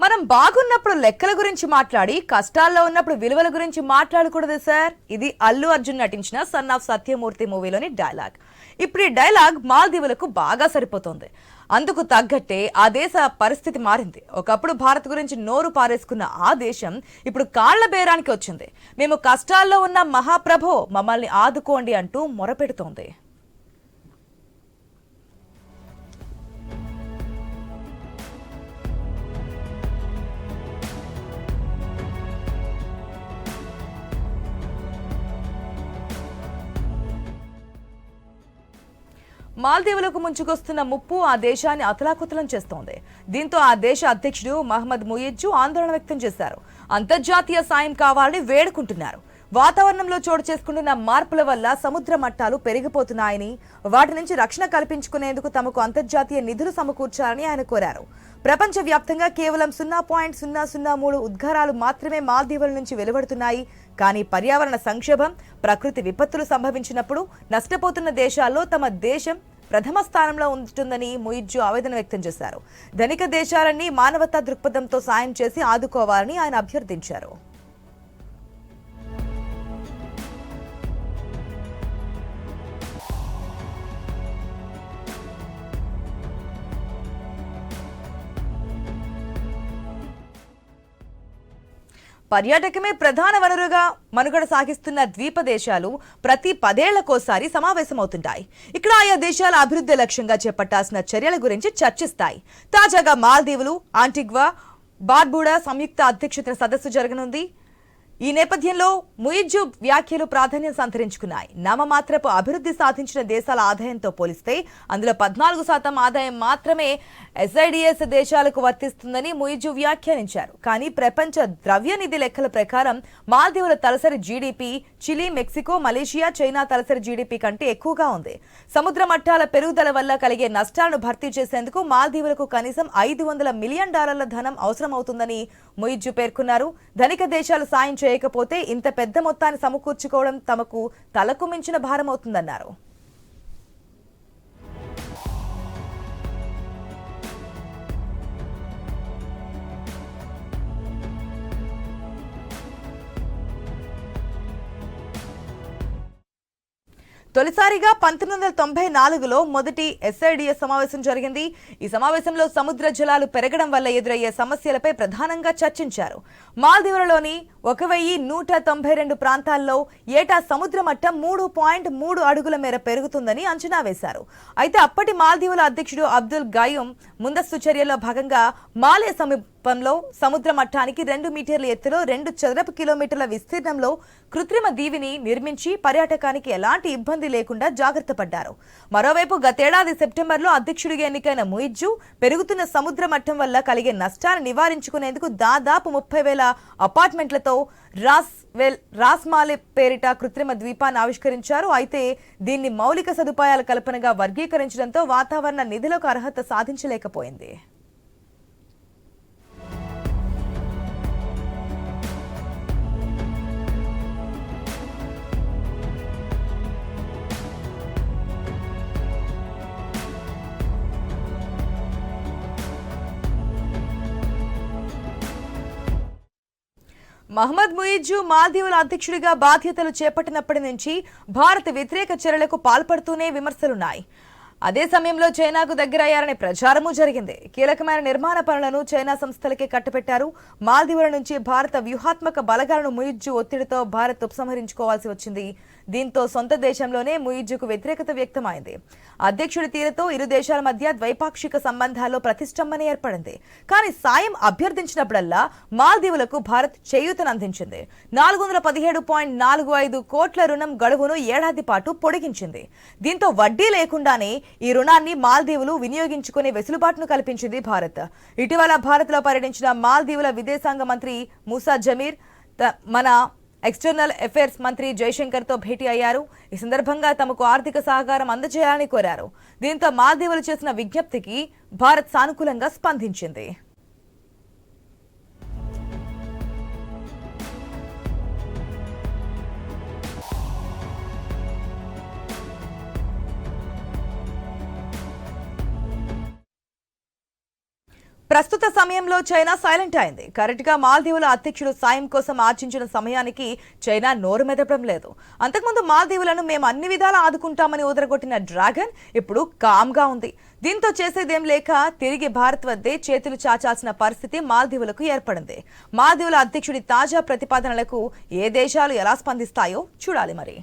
మనం బాగున్నప్పుడు లెక్కల గురించి మాట్లాడి కష్టాల్లో ఉన్నప్పుడు విలువల గురించి మాట్లాడకూడదు సార్. ఇది అల్లు అర్జున్ నటించిన సన్ ఆఫ్ సత్యమూర్తి మూవీలోని డైలాగ్. ఇప్పుడు ఈ డైలాగ్ మాల్దీవులకు బాగా సరిపోతుంది. అందుకు తగ్గట్టే ఆ దేశ పరిస్థితి మారింది. ఒకప్పుడు భారత్ గురించి నోరు పారేసుకున్న ఆ దేశం ఇప్పుడు కాళ్ళ బేరానికి వచ్చింది. మేము కష్టాల్లో ఉన్న మహాప్రభో మమ్మల్ని ఆదుకోండి అంటూ మొరపెడుతోంది. మాల్దీవులకు ముంచుకొస్తున్న ముప్పు ఆ దేశాన్ని అతలాకుతలం చేస్తోంది. దీంతో ఆ దేశ అధ్యక్షుడు మహమ్మద్ ముయిజ్జు ఆందోళన వ్యక్తం చేశారు. అంతర్జాతీయ సాయం కావాలని వేడుకుంటున్నారు. వాతావరణంలో చోటు చేసుకుంటున్న మార్పుల వల్ల సముద్ర మట్టాలు పెరిగిపోతున్నాయని వాటి నుంచి రక్షణ కల్పించుకునేందుకు తమకు అంతర్జాతీయ నిధులు సమకూర్చాలని ఆయన కోరారు. ప్రపంచవ్యాప్తంగా కేవలం సున్నా పాయింట్ సున్నా సున్నా మూడు ఉద్గారాలు మాత్రమే మాల్దీవుల నుంచి వెలువడుతున్నాయి. కానీ పర్యావరణ సంక్షోభం ప్రకృతి విపత్తులు సంభవించినప్పుడు నష్టపోతున్న దేశాల్లో తమ దేశం ప్రథమ స్థానంలో ఉంటుందని ముయిజ్జు ఆవేదన వ్యక్తం చేశారు. ధనిక దేశాలన్నీ మానవతా దృక్పథంతో సాయం చేసి ఆదుకోవాలని ఆయన అభ్యర్థించారు. పర్యాటకమే ప్రధాన వనరుగా మనుగడ సాగిస్తున్న ద్వీప దేశాలు ప్రతి పదేళ్ళకోసారి సమావేశమవుతుంటాయి. ఇక్కడ ఆయా దేశాల అభివృద్ధి లక్ష్యంగా చేపట్టాల్సిన చర్యల గురించి చర్చిస్తాయి. తాజాగా మాల్దీవులు ఆంటిగ్వా బార్బుడా సంయుక్త అధ్యక్షతన సదస్సు జరగనుంది. ఈ నేపథ్యంలో ముయిజ్జు వ్యాఖ్యలు ప్రాధాన్యం సంతరించుకున్నాయి. నామమాత్రపు అభివృద్ధి సాధించిన దేశాల ఆదాయంతో పోలిస్తే అందులో పద్నాలుగు శాతం ఆదాయం మాత్రమే ఎస్ఐడిఎస్ దేశాలకు వర్తిస్తుందని ముయిజ్జు వ్యాఖ్యానించారు. కానీ ప్రపంచ ద్రవ్య నిధి లెక్కల ప్రకారం మాల్దీవుల తలసరి GDP Chile Mexico Malaysia China తలసరి జీడిపి కంటే ఎక్కువగా ఉంది. సముద్ర మట్టాల పెరుగుదల వల్ల కలిగే నష్టాలను భర్తీ చేసేందుకు మాల్దీవులకు కనీసం ఐదు వందల మిలియన్ డాలర్ల ధనం అవసరమవుతుందని ముయిజు పేర్కొన్నారు. ధనిక దేశాలు సాయం చేయకపోతే ఇంత పెద్ద మొత్తాన్ని సమకూర్చుకోవడం తమకు తలకు మించిన భారమవుతుందన్నారు. తొలిసారిగా పంతొమ్మిది వందల తొంభై నాలుగులో మొదటి ఎస్ఐడిఎస్ సమావేశం జరిగింది. ఈ సమావేశంలో సముద్ర జలాలు పెరగడం వల్ల ఎదురయ్యే సమస్యలపై ప్రధానంగా చర్చించారు. మాల్దీవులలోని ఒక వెయ్యి నూట తొంభై రెండు ప్రాంతాల్లో ఏటా సముద్ర మట్టం మూడు పాయింట్ మూడు అడుగుల మేర పెరుగుతుందని అంచనా వేశారు. అయితే అప్పటి మాల్దీవుల అధ్యక్షుడు అబ్దుల్ గయూం ముందస్తు చర్యల్లో భాగంగా మాలే సమీపంలో సముద్ర మట్టానికి రెండు మీటర్ల ఎత్తులో రెండు చదరపు కిలోమీటర్ల విస్తీర్ణంలో కృత్రిమ దీవిని నిర్మించి పర్యాటకానికి ఎలాంటి ఇబ్బంది లేకుండా జాగ్రత్త పడ్డారు. మరోవైపు గతేడాది సెప్టెంబర్లో అధ్యక్షుడిగా ఎన్నికైన ముయిజ్జు పెరుగుతున్న సముద్ర మట్టం వల్ల కలిగే నష్టాన్ని నివారించుకునేందుకు దాదాపు ముప్పై వేల అపార్ట్మెంట్లతో రాస్ వెల్ రాస్మాలే పేరిట కృత్రిమ ద్వీపాన్ని ఆవిష్కరించారు. అయితే దీన్ని మౌలిక సదుపాయాల కల్పనగా వర్గీకరించడంతో వాతావరణ నిధులకు అర్హత సాధించలేకపోయింది. మహమ్మద్ ముయిజు మాల్దీవుల అధ్యక్షుడిగా బాధ్యతలు చేపట్టినప్పటి నుంచి భారత్ వ్యతిరేక చర్యలకు పాల్పడుతూనే విమర్శలున్నాయి. అదే సమయంలో చైనాకు దగ్గరయ్యారనే ప్రచారము జరిగింది. కీలకమైన నిర్మాణ పనులను చైనా సంస్థలకే కట్టబెట్టారు. మాల్దీవుల నుంచి భారత వ్యూహాత్మక బలగాలను ముయిజ్జు ఒత్తిడితో భారత్ ఉపసంహరించుకోవాల్సి వచ్చింది. దీంతో సొంత దేశంలోనే ముయిజ్జుకు వ్యతిరేకత వ్యక్తమైంది. అధ్యక్షుడి తీరుతో ఇరు దేశాల మధ్య ద్వైపాక్షిక సంబంధాల్లో ప్రతిష్టంభన ఏర్పడింది. కానీ సాయం అభ్యర్థించినప్పుడల్లా మాల్దీవులకు భారత్ చేయూతను అందించింది నాలుగు వందల పదిహేడు పాయింట్ నాలుగు ఐదు కోట్ల రుణం గడువును ఏడాది పాటు పొడిగించింది. దీంతో వడ్డీ లేకుండానే ఈ రుణాన్ని మాల్దీవులు వినియోగించుకునే వెసులుబాటును కల్పించింది భారత్. ఇటీవల భారత్లో పర్యటించిన మాల్దీవుల విదేశాంగ మంత్రి మూసా జమీర్ త- మన ఎక్స్టర్నల్ అఫైర్స్ మంత్రి జైశంకర్తో భేటీ అయ్యారు. ఈ సందర్భంగా తమకు ఆర్థిక సహకారం అందజేయాలని కోరారు. దీంతో మాల్దీవులు చేసిన విజ్ఞప్తికి భారత్ సానుకూలంగా స్పందించింది. ప్రస్తుత సమయంలో చైనా సైలెంట్ అయింది. కరెక్ట్గా మాల్దీవుల అధ్యక్షుడు సాయం కోసం ఆర్చించిన సమయానికి చైనా నోరు మెదపడం లేదు. అంతకుముందు మాల్దీవులను మేము అన్ని విధాలా ఆదుకుంటామని ఊదరగొట్టిన డ్రాగన్ ఇప్పుడు కామ్గా ఉంది. దీంతో చేసేదేం లేక తిరిగి భారత్ వద్దే చేతులు చాచాల్సిన పరిస్థితి మాల్దీవులకు ఏర్పడింది. మాల్దీవుల అధ్యక్షుడి తాజా ప్రతిపాదనలకు ఏ దేశాలు ఎలా స్పందిస్తాయో చూడాలి మరి.